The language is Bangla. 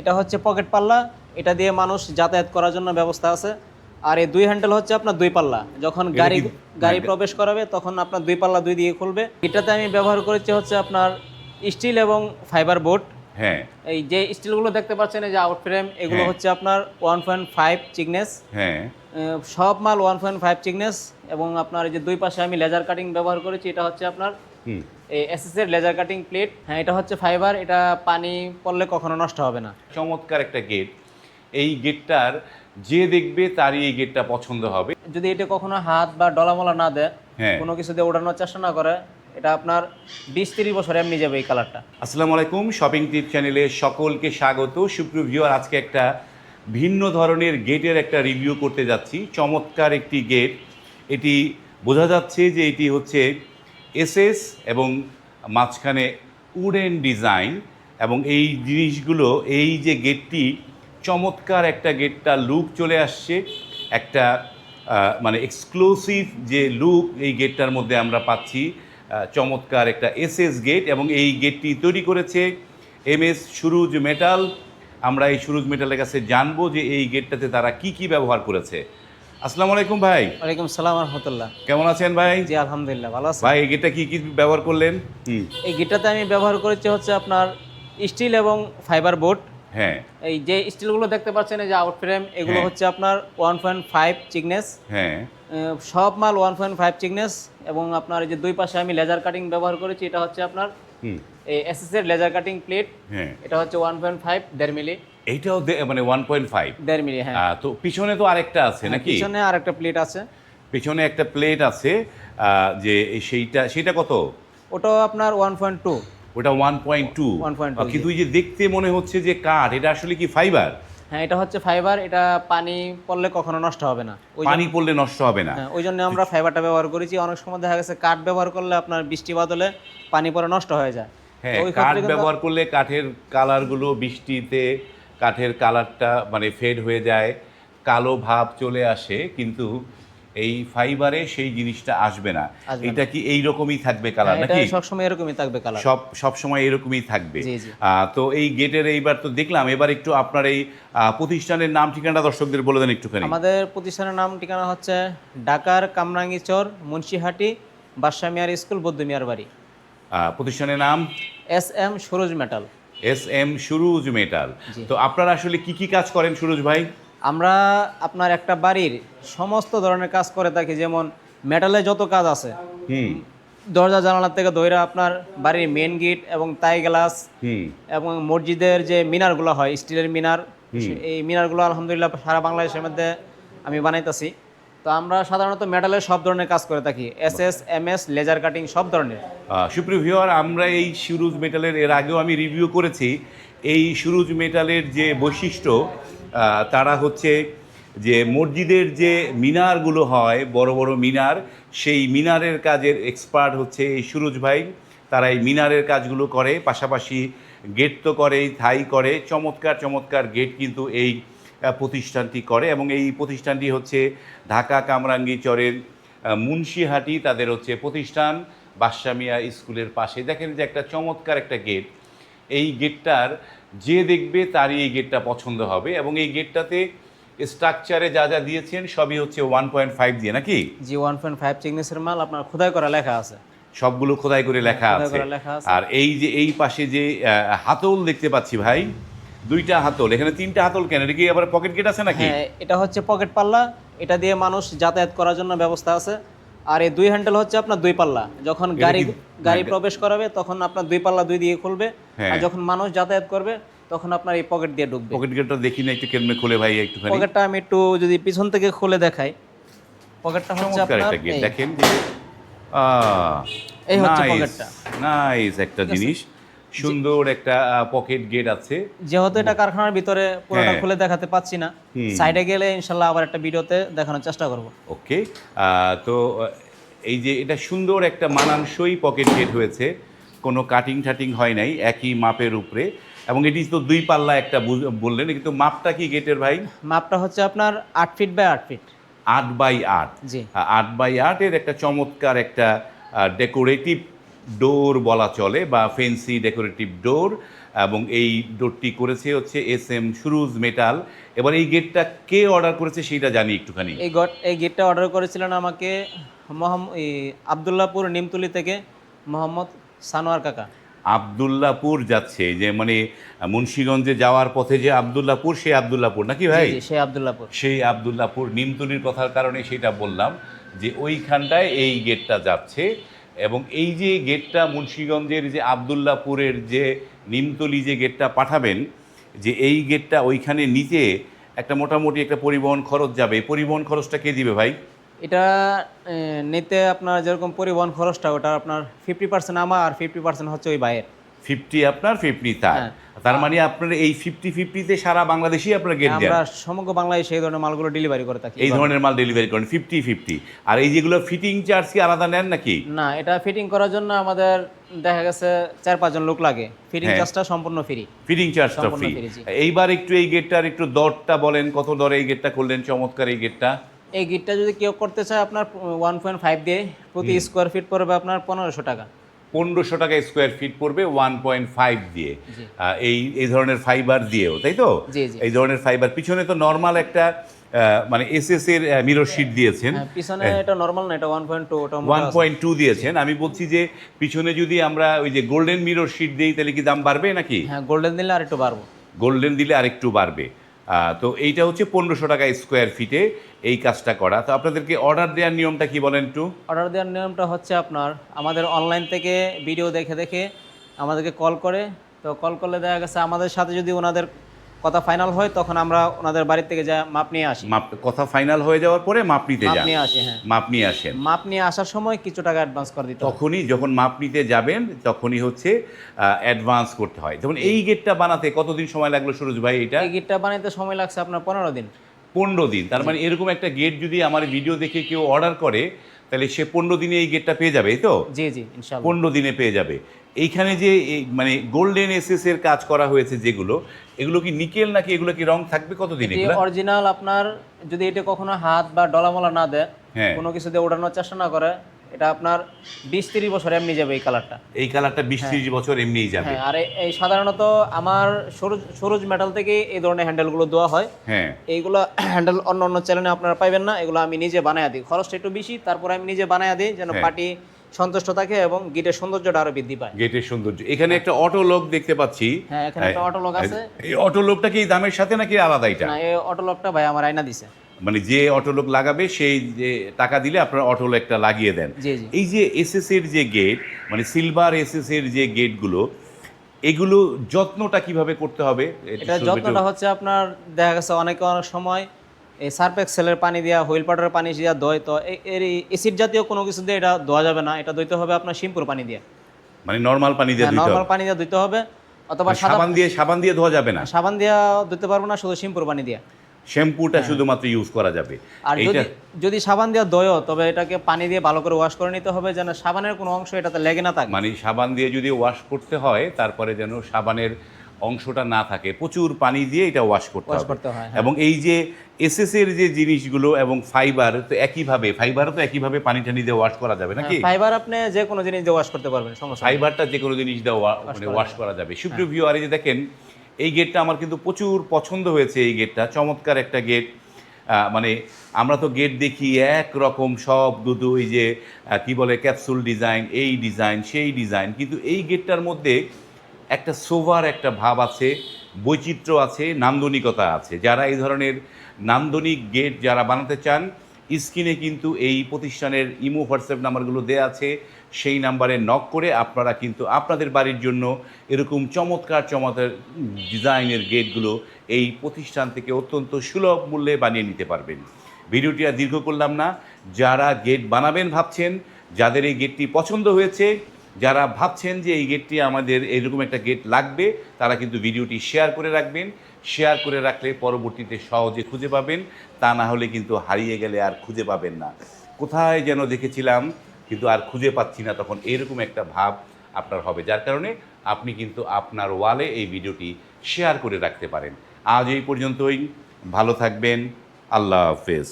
এটা হচ্ছে পকেট পাল্লা এটা দিয়ে মানুষ যাতায়াত করার জন্য ব্যবস্থা আছে। আর এই দুই হ্যান্ডেল হচ্ছে আপনার দুই পাল্লা। যখন গাড়ি গাড়ি হ্যাঁ, প্রবেশ করাবে তখন আপনার দুই পাল্লা দুই দিয়ে খুলবে। এটাতে আমি ব্যবহার করেছি হচ্ছে আপনার স্টিল এবং ফাইবার বোর্ড। হ্যাঁ। এই যে স্টিলগুলো দেখতে পাচ্ছেন এই যে আউট ফ্রেম এগুলো হ্যাঁ। হচ্ছে আপনার ওয়ান পয়েন্ট ফাইভ চিকনেস। হ্যাঁ। সব মাল ওয়ান পয়েন্ট ফাইভ চিকনেস এবং আপনার এই যে দুই পাশে আমি লেজার কাটিং ব্যবহার করেছি এটা হচ্ছে আপনার এই এসএসের লেজার কাটিং প্লেট হ্যাঁ এটা হচ্ছে ফাইবার এটা পানি পড়লে কখনো নষ্ট হবে না। চমৎকার একটা গেট এই গেটটার যে দেখবে তারই এই গেটটা পছন্দ হবে। যদি এটা কখনো হাত বা ডলামলা না দেয় হ্যাঁ। কোনো কিছু দিয়ে ওঠানোর চেষ্টা না করে এটা আপনার বিশ তিরিশ বছর এমনি যাবে এই কালারটা আসসালামু আলাইকুম শপিং টিপ চ্যানেলে সকলকে স্বাগত। সুপ্রিয় আজকে একটা ভিন্ন ধরনের গেটের একটা রিভিউ করতে যাচ্ছি। চমৎকার একটি গেট এটি বোঝা যাচ্ছে যে এটি হচ্ছে এসএস এবং মাঝখানে উডেন ডিজাইন এবং এই জিনিসগুলো, এই যে গেটটি, চমৎকার একটা গেটটা লুক চলে আসছে। একটা মানে এক্সক্লুসিভ যে লুক এই গেটটার মধ্যে আমরা পাচ্ছি চমৎকার একটা এসএস গেট এবং এই গেটটি তৈরি করেছে এম এস সুরুজ মেটাল। আমরা এই সুরুজ মেটালের কাছে জানব যে এই গেটটাতে তারা কি কি ব্যবহার করেছে। আসসালামু আলাইকুম ভাই। ওয়ালাইকুম সালাম রহমতুল্লাহ। কেমন আছেন ভাই? জি আলহামদুলিল্লাহ ভালো আছে ভাই এই গেটটা কি কি ব্যবহার করলেন? এই গিটারতে আমি ব্যবহার করেছি হচ্ছে আপনার স্টিল এবং ফাইবার বোর্ড। হ্যাঁ। এই যে স্টিলগুলো দেখতে পাচ্ছেন এই যে আউট ফ্রেম এগুলো হ্যাঁ। হচ্ছে আপনার ওয়ান পয়েন্ট ফাইভ চিকনেস। হ্যাঁ। সব মাল ওয়ান পয়েন্ট ফাইভ চিকনেস এবং আপনার এই যে দুই পাশে আমি লেজার কাটিং ব্যবহার করেছি এটা হচ্ছে আপনার এই এসএসের লেজার কাটিং প্লেট। হ্যাঁ। এটা হচ্ছে ওয়ান পয়েন্ট ফাইভ দেড় মিলি। এইটাও মানে ওয়ান পয়েন্ট ফাইভ দেড় মিলি হ্যাঁ। তো পিছনে তো আরেকটা আছে নাকি? পিছনে আর একটা প্লেট আছে। পিছনে একটা প্লেট আছে যে সেইটা সেটা কত? ওটাও আপনার ওয়ান পয়েন্ট টু ওটা ওয়ান পয়েন্ট টু 1.2 কিন্তু যে দেখতে মনে হচ্ছে যে কাঠ এটা আসলে কি ফাইবার হ্যাঁ এটা হচ্ছে ফাইবার এটা পানি পড়লে কখনো নষ্ট হবে না। ওই পানি পড়লে নষ্ট হবে না। হ্যাঁ, ওই জন্য আমরা ফাইবারটা ব্যবহার করেছি। অনেক সময় দেখা গেছে কাঠ ব্যবহার করলে আপনার বৃষ্টি বাদলে পানি পরে নষ্ট হয়ে যায়। হ্যাঁ কাঠ ব্যবহার করলে কাঠের কালারগুলো বৃষ্টিতে কাঠের কালারটা মানে ফেড হয়ে যায় কালো ভাব চলে আসে কিন্তু এই ফাইবারে সেই জিনিসটা আসবে না। এটা কি এই রকমই থাকবে কালার হ্যাঁ, নাকি? সবসময় এরকমই থাকবে কালার সব সব সময় এরকমই থাকবে। তো এই গেটের এইবার তো দেখলাম এবার একটু আপনার এই প্রতিষ্ঠানের নাম ঠিকানা দর্শকদের বলে দেন একটুখানি। আমাদের প্রতিষ্ঠানের নাম ঠিকানা হচ্ছে ঢাকার কামরাঙ্গীচর মুন্সিহাটি বাদশা মিয়ার স্কুল বৌদ্ধ মিয়ার বাড়ি প্রতিষ্ঠানের নাম? S M Suraj metal. S M Suruj metal. তো আপনারা আসলে কি কি কাজ করেন সুরুজ ভাই? আমরা আপনার একটা বাড়ির সমস্ত ধরনের কাজ করে থাকি যেমন মেটালে যত কাজ আছে। হুম। দরজা জানালার থেকে দইরা আপনার বাড়ির মেন গেট এবং তাই গ্লাস এবং মসজিদের যে মিনারগুলো হয় স্টিলের মিনার এই মিনারগুলো আলহামদুলিল্লাহ সারা বাংলাদেশের মধ্যে আমি বানাইতেছি। তো আমরা সাধারণত মেটালের সব ধরনের কাজ করে থাকি S S M S laser cutting, সব ধরনের। সুপ্রিয় ভিউয়ার, আমরা এই সুরুজ মেটালের, এর আগেও আমি রিভিউ করেছি, এই সুরুজ মেটালের যে বৈশিষ্ট্য তারা হচ্ছে যে মসজিদের যে মিনারগুলো হয়, বড় বড় মিনার, সেই মিনারের কাজের এক্সপার্ট হচ্ছে এই সুরুজ ভাই। তারা এই মিনারের কাজগুলো করে, পাশাপাশি গেট তো করেই, থাই করে, চমৎকার চমৎকার গেট কিন্তু এই প্রতিষ্ঠানটি করে এবং এই প্রতিষ্ঠানটি হচ্ছে ঢাকা কামরাঙ্গী চরের মুন্সিহাটি তাদের হচ্ছে প্রতিষ্ঠান বাদশামিয়া স্কুলের পাশে। দেখেন যে একটা চমৎকার একটা গেট। এই গেটটার যে দেখবে তারই এই গেটটা পছন্দ হবে এবং এই গেটটাতে স্ট্রাকচারে যা যা দিয়েছেন সবই হচ্ছে ওয়ান পয়েন্ট ফাইভ দিয়ে নাকি? জি ওয়ান পয়েন্ট ফাইভ চিগনেসের মাল আপনার খোদাই করা লেখা আছে। সবগুলো খোদাই করে লেখা আছে। আর এই যে এই পাশে যে হাতল দেখতে পাচ্ছি ভাই দুইটা হাতল। এখানে তিনটা হাতল কেন? এটা কি আবার পকেট গেট আছে নাকি? হ্যাঁ এটা হচ্ছে পকেট পাল্লা। এটা দিয়ে মানুষ যাতায়াত করার জন্য ব্যবস্থা আছে। আর এই দুই হ্যান্ডেল হচ্ছে আপনার দুই পাল্লা। যখন গাড়ি গাড়ি হ্যাঁ, প্রবেশ করাবে তখন আপনার দুই পাল্লা দুই দিয়ে খুলবে। হ্যাঁ। আর যখন মানুষ যাতায়াত করবে তখন আপনার এই পকেট দিয়ে ঢুকবে। পকেট গেটটা দেখি না একটু কেমনে খুলে ভাই একটুখানি। পকেটটা আমি একটু যদি পিছন থেকে খুলে দেখাই। পকেটটা হচ্ছে আপনার একটা দেখেন এই হচ্ছে পকেটটা। nice একটা জিনিস। সুন্দর একটা পকেট গেট আছে। যেহেতু এটা কারখানার ভিতরে পুরোটা হ্যাঁ। খুলে দেখাতে পাচ্ছি না সাইডে গেলে ইনশাল্লাহ আবার একটা ভিডিওতে দেখানোর চেষ্টা করব। ওকে তো এই যে এটা সুন্দর একটা মানানসই পকেট গেট হয়েছে কোনো কাটিং টাটিং হয় নাই একই মাপের উপরে এবং এটি তো দুই পাল্লা একটা বললেন কিন্তু মাপটা কি গেটের ভাই? মাপটা হচ্ছে আপনার আট ফিট বাই আট ফিট আট বাই আট? জি। আট বাই আটের একটা চমৎকার একটা ডেকোরেটিভ ডোর বলা চলে বা ফেন্সি ডেকোরেটিভ ডোর এবং এই ডোরটি করেছে হচ্ছে এস এম সুরুজ মেটাল এবার এই গেটটা কে অর্ডার করেছে সেইটা জানি একটুখানি। এই গট এই গেটটা অর্ডার করেছিলেন আমাকে মোহাম্মদ আবদুল্লাপুর নিমতুলি থেকে মোহাম্মদ সানোয়ার কাকা। আবদুল্লাপুর যাচ্ছে যে মানে মুন্সীগঞ্জে যাওয়ার পথে যে আবদুল্লাপুর সেই আবদুল্লাপুর নাকি ভাই? সেই আবদুল্লাপুর। সেই আবদুল্লাপুর নিমতলির কথার কারণে সেটা বললাম যে ওইখানটায় এই গেটটা যাচ্ছে। এবং এই যে গেটটা মুন্সীগঞ্জের যে আবদুল্লাপুরের যে নিমতলি যে গেটটা পাঠাবেন, যে এই গেটটা ওইখানে নিচে একটা মোটামুটি একটা পরিবহন খরচ যাবে। পরিবহন খরচটা কে দিবে ভাই? এটা নিতে আপনার যেরকম পরিবহন খরচটা, ওটা আপনার ফিফটি পার্সেন্ট আমার আর ফিফটি পার্সেন্ট হচ্ছে ওই ভাইয়ের। ফিফটি আপনার ফিফটি তার। হ্যাঁ। তার মানে আপনার এই ফিফটি ফিফটিতে সারা বাংলাদেশই আপনার গেট দেন। আমরা সমগ্র বাংলাদেশে এই ধরনের মালগুলো ডেলিভারি করে থাকি। এই ধরনের মাল ডেলিভারি করেন ফিফটি ফিফটি। আর এই যেগুলো ফিটিং চার্জ কি আলাদা নেন নাকি? না এটা ফিটিং করার জন্য আমাদের দেখা গেছে চার পাঁচজন লোক লাগে। ফিটিং হ্যাঁ। চার্জটা সম্পূর্ণ ফ্রি ফিটিং চার্জটা ফ্রি এইবার একটু এই গেটটার একটু দরটা বলেন কত দরে এই গেটটা করলেন চমৎকার এই গেটটা এই গিটটা যদি কেউ করতে চায় আপনার ওয়ান পয়েন্ট ফাইভ দিয়ে প্রতি স্কোয়ার ফিট পড়বে আপনার পনেরোশো টাকা। পনেরোশো টাকা স্কোয়ার ফিট পড়বে ওয়ান পয়েন্ট ফাইভ দিয়ে। এই এই ধরনের ফাইবার দিয়েও তাই তো। এই ধরনের ফাইবার পিছনে তো নর্মাল একটা মানে এস এস এর মিরর শিট দিয়েছেন। হ্যাঁ, পিছনে এটা নর্মাল না এটা ওটা দিয়েছেন। আমি বলছি যে পিছনে যদি আমরা ওই যে গোল্ডেন মিরর শিট দিই তাহলে কি দাম বাড়বে নাকি? হ্যাঁ গোল্ডেন দিলে আর একটু বাড়বো। গোল্ডেন দিলে আরেকটু বাড়বে। আহ, তো এইটা হচ্ছে পনেরোশো টাকা স্কোয়ার ফিটে এই কাজটা করা। তো আপনাদেরকে অর্ডার দেওয়ার নিয়মটা কি বলেন একটু? অর্ডার দেওয়ার নিয়মটা হচ্ছে আপনার আমাদের অনলাইন থেকে ভিডিও দেখে দেখে আমাদেরকে কল করে। তো কল করলে দেখা গেছে আমাদের সাথে যদি ওনাদের কথা ফাইনাল হয় তখন আমরা ওনাদের বাড়ি থেকে যা মাপ নিয়ে আসি। মাপ কথা ফাইনাল হয়ে যাওয়ার পরে মাপ নিতে মাপ যান। নিয়ে আসি হ্যাঁ। মাপ নিয়ে আসেন। মাপ নিয়ে আসার সময় কিছু টাকা অ্যাডভান্স করে দিতে তখনই যখন মাপ নিতে যাবেন তখনই হচ্ছে অ্যাডভান্স করতে হয়। যেমন এই গেটটা বানাতে কতদিন সময় লাগল সুরজ ভাই এটা? এই গিটটা বানাইতে সময় লাগছে আপনার পনেরো দিন। পনেরো দিন। তার মানে এরকম একটা গেট যদি আমার ভিডিও দেখে কেউ অর্ডার করে তাহলে সে পনেরো দিনে এই গেটটা পেয়ে যাবে তো? জি জি পনেরো দিনে পেয়ে যাবে। এইখানে যে মানে গোল্ডেন এসএস এর কাজ করা হয়েছে যেগুলো এগুলো কি নিকেল নাকি এগুলো কি রং থাকবে কতদিন দিনে অরিজিনাল আপনার যদি এটা কখনো হাত বা ডলামলা না দেয় হ্যাঁ। কোনো কিছু দিয়ে ওড়ানোর চেষ্টা না করে এটা আপনার বিশ তিরিশ বছর এমনি যাবে এই কালারটা। এই কালারটা বিশ ত্রিশ বছর এমনিই যাবে। হ্যাঁ আর এই- সাধারণত আমার সরুজ সরুজ মেটাল থেকে এই ধরনের হ্যান্ডেলগুলো দেওয়া হয়। হ্যাঁ। এইগুলো হ্যান্ডেল অন্য অন্য চ্যানেলে আপনারা পাইবেন না এগুলো আমি নিজে বানায় দিই। খরচটা একটু বেশি তারপর আমি নিজে বানায় দিই যেন হ্যাঁ। পার্টি সন্তুষ্ট থাকে এবং গিটের সৌন্দর্যটা আরও বৃদ্ধি পায়। গেটের সৌন্দর্য। এখানে একটা অটো লোক দেখতে পাচ্ছি। হ্যাঁ এখানে একটা অটো লক আছে। এই অটো লোকটা কি দামের সাথে নাকি আলাদা এটা? না এই অটো লকটা ভাই আমার আয়না দিছে। মানে যে অটো লোক লাগাবে সেই যে টাকা দিলে আপনার অটো লোকটা লাগিয়ে দেন। এই যে এসএস এর যে গেট মানে সিলভার এসএস এর যে গেটগুলো এগুলো যত্নটা কীভাবে করতে হবে? এটা যত্নটা হচ্ছে আপনার দেখা গেছে অনেকে অনেক সময় এই সার্ফ এক্সেলের পানি দেওয়া হুইল পাউডারের পানি দেওয়া দই তো এর এসিড জাতীয় কোনো কিছু দিয়ে এটা ধোয়া যাবে না এটা দইতে হবে আপনার শিম্পুর পানি দিয়ে। মানে নর্মাল পানি দিয়ে নর্মাল পানি দিয়ে ধুইতে হবে অথবা মানে সাবান দিয়ে সাবান দিয়ে ধোয়া যাবে না? সাবান দিয়া ধুতে পারব না শুধু শিম্পুর পানি দিয়ে। শ্যাম্পুটা শুধুমাত্র ইউজ করা যাবে। হ্যাঁ। আর যদি যদি সাবান দিয়ে দয় তবে এটাকে পানি দিয়ে ভালো করে ওয়াশ করে নিতে হবে যেন সাবানের কোনো অংশ এটাতে লেগে না থাকে। মানে সাবান দিয়ে যদি ওয়াশ করতে হয় তারপরে যেন সাবানের অংশটা না থাকে। প্রচুর পানি দিয়ে এটা ওয়াশ করতে হবে। হয় হ্যাঁ। এবং এই যে এসএস এর যে জিনিসগুলো এবং ফাইবার তো একইভাবে ফাইবার তো একইভাবে পানি টানি দিয়ে ওয়াশ করা যাবে নাকি? ফাইবার আপনি যে কোনো জিনিস দিয়ে ওয়াশ করতে পারবেন সমস্যা ফাইবারটা যে কোনো জিনিস দিয়ে মানে ওয়াশ করা যাবে। সুপ্রিয় ভিউয়ার যে দেখেন এই গেটটা আমার কিন্তু প্রচুর পছন্দ হয়েছে, এই গেটটা। চমৎকার একটা গেট। মানে আমরা তো গেট দেখি এক রকম সব দুটো ওই যে কি বলে, ক্যাপসুল ডিজাইন, এই ডিজাইন, সেই ডিজাইন। কিন্তু এই গেটটার মধ্যে একটা সোভার একটা ভাব আছে, বৈচিত্র্য আছে, নান্দনিকতা আছে। যারা এই ধরনের নান্দনিক গেট যারা বানাতে চান, স্ক্রিনে কিন্তু এই প্রতিষ্ঠানের ইমো, হোয়াটসঅ্যাপ নাম্বারগুলো দেওয়া আছে। সেই নাম্বারে নক করে আপনারা কিন্তু আপনাদের বাড়ির জন্য এরকম চমৎকার চমৎকার ডিজাইনের গেটগুলো এই প্রতিষ্ঠান থেকে অত্যন্ত সুলভ মূল্যে বানিয়ে নিতে পারবেন। ভিডিওটি আর দীর্ঘ করলাম না। যারা গেট বানাবেন ভাবছেন, যাদের এই গেটটি পছন্দ হয়েছে, যারা ভাবছেন যে এই গেটটি আমাদের এরকম একটা গেট লাগবে, তারা কিন্তু ভিডিওটি শেয়ার করে রাখবেন। শেয়ার করে রাখলে পরবর্তীতে সহজে খুঁজে পাবেন। তা না হলে কিন্তু হারিয়ে গেলে আর খুঁজে পাবেন না। কোথায় যেন দেখেছিলাম কিন্তু আর খুঁজে পাচ্ছি না তখন এরকম একটা ভাব আপনার হবে, যার কারণে আপনি কিন্তু আপনার ওয়ালে এই ভিডিওটি শেয়ার করে রাখতে পারেন। আজ এই পর্যন্তই। ভালো থাকবেন। আল্লাহ হাফেজ।